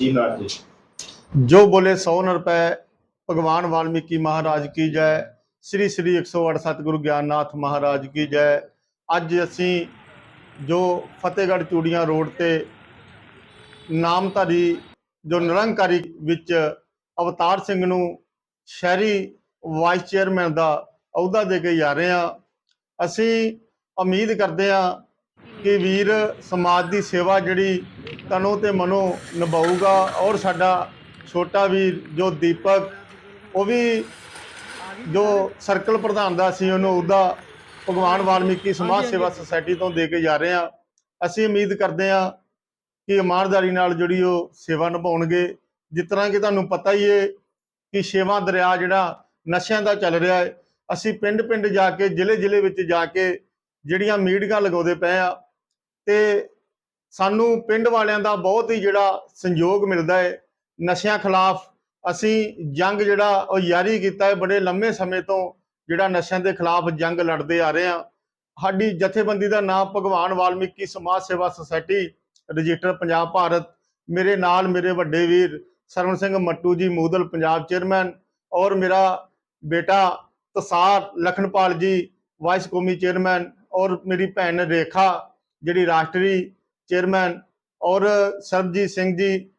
ਜੀ, ਨਾ ਜੀ। ਜੋ ਬੋਲੇ 100 ਰੁਪਏ ਭਗਵਾਨ ਵਾਲਮੀਕੀ ਮਹਾਰਾਜ ਕੀ ਜੈ। ਸ੍ਰੀ ਸ੍ਰੀ 108 ਸਤਿਗੁਰੂ ਗਿਆਨਨਾਥ ਮਹਾਰਾਜ ਕੀ ਜੈ। ਅੱਜ ਅਸੀਂ ਜੋ ਫਤਿਹਗੜ੍ਹ ਚੂੜੀਆਂ ਰੋਡ ਤੇ ਨਾਮਧਾਰੀ ਜੋ ਨਿਰੰਕਾਰੀ ਵਿੱਚ ਅਵਤਾਰ ਸਿੰਘ ਨੂੰ ਸ਼ਹਿਰੀ ਵਾਈਸ ਚੇਅਰਮੈਨ ਦਾ ਅਹੁਦਾ ਦੇ ਕੇ ਜਾ ਰਹੇ ਹਾਂ। ਅਸੀਂ ਉਮੀਦ ਕਰਦੇ ਹਾਂ ਕਿ ਵੀਰ ਸਮਾਜ ਦੀ ਸੇਵਾ ਜਿਹੜੀ ਤਨੋਂ ਤੇ ਮਨੋਂ ਨਿਭਾਊਗਾ ਔਰ ਸਾਡਾ ਛੋਟਾ ਵੀਰ ਜੋ ਦੀਪਕ ਉਹ ਵੀ ਜੋ ਸਰਕਲ ਪ੍ਰਧਾਨ ਦਾ ਸੀ ਉਹਨੂੰ ਉਹਦਾ ਭਗਵਾਨ ਵਾਲਮੀਕੀ ਸਮਾਜ ਸੇਵਾ ਸੁਸਾਇਟੀ ਤੋਂ ਦੇ ਕੇ ਜਾ ਰਹੇ ਹਾਂ। ਅਸੀਂ ਉਮੀਦ ਕਰਦੇ ਹਾਂ ਕਿ ਇਮਾਨਦਾਰੀ ਨਾਲ ਜਿਹੜੀ ਉਹ ਸੇਵਾ ਨਿਭਾਉਣਗੇ। ਜਿਸ ਤਰ੍ਹਾਂ ਕਿ ਤੁਹਾਨੂੰ ਪਤਾ ਹੀ ਹੈ ਕਿ ਛੇਵਾਂ ਦਰਿਆ ਜਿਹੜਾ ਨਸ਼ਿਆਂ ਦਾ ਚੱਲ ਰਿਹਾ ਹੈ ਅਸੀਂ ਪਿੰਡ ਪਿੰਡ ਜਾ ਕੇ ਜ਼ਿਲ੍ਹੇ ਜ਼ਿਲ੍ਹੇ ਵਿੱਚ ਜਾ ਕੇ ਜਿਹੜੀਆਂ ਮੀਟਿੰਗਾਂ ਲਗਾਉਂਦੇ ਪਏ ਆ ਤੇ ਸਾਨੂੰ ਪਿੰਡ ਵਾਲਿਆਂ ਦਾ ਬਹੁਤ ਹੀ ਜਿਹੜਾ ਸੰਯੋਗ ਮਿਲਦਾ ਹੈ। ਨਸ਼ਿਆਂ ਖਿਲਾਫ ਅਸੀਂ ਜੰਗ ਜਿਹੜਾ ਉਹ ਜਾਰੀ ਕੀਤਾ ਹੈ। ਬੜੇ ਲੰਮੇ ਸਮੇਂ ਤੋਂ ਜਿਹੜਾ ਨਸ਼ਿਆਂ ਦੇ ਖਿਲਾਫ ਜੰਗ ਲੜਦੇ ਆ ਰਹੇ ਹਾਂ। ਸਾਡੀ ਜਥੇਬੰਦੀ ਦਾ ਨਾਮ ਭਗਵਾਨ ਵਾਲਮੀਕੀ ਸਮਾਜ ਸੇਵਾ ਸੁਸਾਇਟੀ, ਰਜਿਸਟਰ ਪੰਜਾਬ ਭਾਰਤ, ਮੇਰੇ ਨਾਲ ਮੇਰੇ ਵੱਡੇ ਵੀਰ ਸਰਵਣ ਸਿੰਘ ਮੱਟੂ ਜੀ, ਮੂਦਲ ਪੰਜਾਬ ਚੇਅਰਮੈਨ ਔਰ ਮੇਰਾ ਬੇਟਾ ਤਸਾਰ ਲਖਨਪਾਲ ਜੀ, ਵਾਈਸ ਕੌਮੀ ਚੇਅਰਮੈਨ ਔਰ ਮੇਰੀ ਭੈਣ ਰੇਖਾ, ਜਿਹੜੀ ਰਾਸ਼ਟਰੀ ਚੇਅਰਮੈਨ ਔਰ ਸਰਬਜੀਤ ਸਿੰਘ ਜੀ,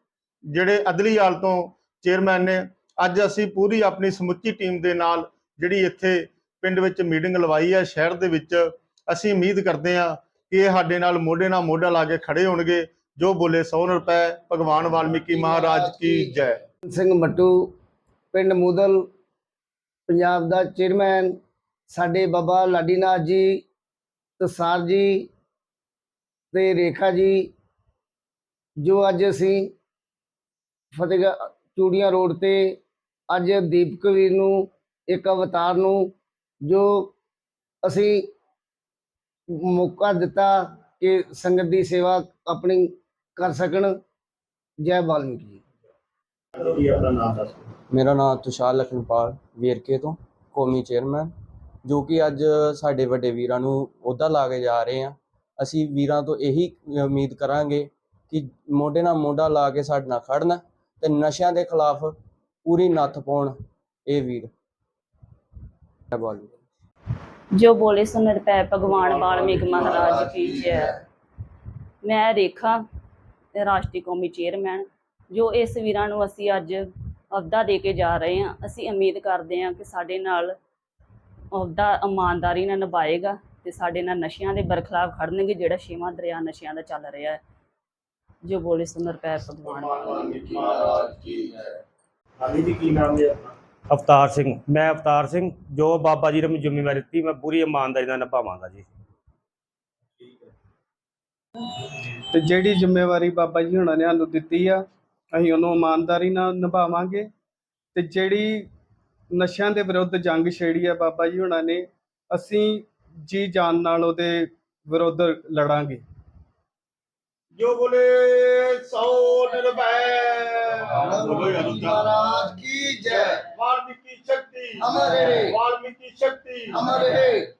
ਜਿਹੜੇ ਅਦਲੀਵਾਲ ਤੋਂ ਚੇਅਰਮੈਨ ਨੇ, ਅੱਜ ਅਸੀਂ ਪੂਰੀ ਆਪਣੀ ਸਮੁੱਚੀ ਟੀਮ ਦੇ ਨਾਲ ਜਿਹੜੀ ਇੱਥੇ ਪਿੰਡ ਵਿੱਚ ਮੀਟਿੰਗ ਲਵਾਈ ਹੈ, ਸ਼ਹਿਰ ਦੇ ਵਿੱਚ ਅਸੀਂ ਉਮੀਦ ਕਰਦੇ ਹਾਂ ਕਿ ਇਹ ਸਾਡੇ ਨਾਲ ਮੋਢੇ ਨਾਲ ਮੋਢਾ ਲਾ ਕੇ ਖੜੇ ਹੋਣਗੇ, ਜੋ ਬੋਲੇ 100 ਰੁਪਏ, ਭਗਵਾਨ ਵਾਲਮੀਕੀ ਮਹਾਰਾਜ ਕੀ ਜੈ। ਸਿੰਘ ਮੱਟੂ, ਪਿੰਡ ਮੂਦਲ, ਪੰਜਾਬ ਦਾ ਚੇਅਰਮੈਨ, ਸਾਡੇ ਬਾਬਾ ਲਾਡੀਨਾਥ ਜੀ, ਤਸਾਰ ਜੀ ਤੇ ਰੇਖਾ ਜੀ ਜੋ ਅੱਜ ਅਸੀਂ ਫਤਿਹਗੜ੍ਹ ਚੂੜੀਆਂ ਰੋਡ ਤੇ ਅੱਜ ਦੀਪਕ ਵੀਰ ਨੂੰ ਇੱਕ ਅਵਤਾਰ ਨੂੰ ਜੋ ਅਸੀਂ ਮੌਕਾ ਦਿੱਤਾ ਕਿ ਸੰਗਤ ਦੀ ਸੇਵਾ ਆਪਣੀ ਕਰ ਸਕਣ। ਜੈ ਵਾਲਮੀਕੀ ਜੀ। ਜੀ ਆਪਣਾ ਨਾਮ ਦੱਸੋ ਮੇਰਾ ਨਾਮ ਤੁਸ਼ਾਰ ਲਖਨਪਾਲ ਵੇਰਕੇ ਤੋਂ ਕੌਮੀ ਚੇਅਰਮੈਨ ਜੋ ਕਿ ਅੱਜ ਸਾਡੇ ਵੱਡੇ ਵੀਰਾਂ ਨੂੰ ਅਹੁਦਾ ਲਾ ਕੇ ਜਾ ਰਹੇ ਆ ਅਸੀਂ ਵੀਰਾਂ ਤੋਂ ਇਹੀ ਉਮੀਦ ਕਰਾਂਗੇ ਕਿ ਮੋਢੇ ਨਾਲ ਮੋਢਾ ਲਾ ਕੇ ਸਾਡੇ ਨਾਲ ਖੜਨ ਤੇ ਨਸ਼ਿਆਂ ਦੇ ਖਿਲਾਫ ਪੂਰੀ ਨੱਥ ਪਾਉਣ ਇਹ ਵੀਰ। ਜੋ ਬੋਲੇ ਸੋ ਨਿਰਭੈ ਭਗਵਾਨ ਵਾਲਮੀਕ ਮਹਾਰਾਜ ਕੀ ਜੈ। ਮੈਂ ਰੇਖਾ ਰਾਸ਼ਟਰੀ ਕੌਮੀ ਚੇਅਰਮੈਨ ਜੋ ਇਸ ਵੀਰਾਂ ਨੂੰ ਅਸੀਂ ਅੱਜ ਅਹੁਦਾ ਦੇ ਕੇ ਜਾ ਰਹੇ ਹਾਂ, ਅਸੀਂ ਉਮੀਦ ਕਰਦੇ ਹਾਂ ਕਿ ਸਾਡੇ ਨਾਲ ਅਹੁਦਾ ਇਮਾਨਦਾਰੀ ਨਾਲ ਨਿਭਾਏਗਾ। ਤੇ ਸਾਡੇ ਨਾਲ ਨਸ਼ਿਆਂ ਦੇ ਬਰਖਲਾਫ ਖੜਨਗੇ ਜਿਹੜਾ ਛੇਵਾਂ ਦਰਿਆ ਨਸ਼ਿਆਂ ਦਾ ਚੱਲ ਰਿਹਾ ਹੈ। ਜੋ ਬੋਲੇ ਸੋ ਨਿਰਭੈ ਭਗਵਾਨ। ਵਾਲਮੀਕੀ ਮਹਾਰਾਜ ਕੀ ਜੈ ਹਾਂਜੀ ਜੀ ਕੀ ਨਾਮ ਹੈ ਆਪਣਾ? ਅਵਤਾਰ ਸਿੰਘ। ਮੈਂ ਅਵਤਾਰ ਸਿੰਘ ਜੋ ਬਾਬਾ ਜੀ ਨੇ ਮੈਨੂੰ ਜ਼ਿੰਮੇਵਾਰੀ ਦਿੱਤੀ ਮੈਂ ਪੂਰੀ ਇਮਾਨਦਾਰੀ ਨਾਲ ਨਿਭਾਵਾਂਗਾ ਜੀ। ਤੇ ਜਿਹੜੀ ਜ਼ਿੰਮੇਵਾਰੀ ਬਾਬਾ ਜੀ ਹੁਣਾਂ ਨੇ ਸਾਨੂੰ ਦਿੱਤੀ ਆ ਅਸੀਂ ਉਹਨੂੰ ਇਮਾਨਦਾਰੀ ਨਾਲ ਨਿਭਾਵਾਂਗੇ। ਤੇ ਜਿਹੜੀ ਨਸ਼ਿਆਂ ਦੇ ਵਿਰੁੱਧ ਜੰਗ ਛੇੜੀ ਆ ਬਾਬਾ ਜੀ ਹੁਣਾਂ ਨੇ ਅਸੀਂ ਜੀ ਜਾਨ ਨਾਲ ਉਹਦੇ ਵਿਰੁੱਧ ਲੜਾਂਗੇ। ਜੋ ਬੋਲੇ 100 ਰੁਪਏ ਮਹਾਰਾਜ ਕੀ ਜੈ। ਵਾਲਮੀਕੀ ਸ਼ਕਤੀ। ਅਮਰ ਰਹੇ। ਵਾਲਮੀਕੀ ਸ਼ਕਤੀ। ਅਮਰ ਰਹੇ।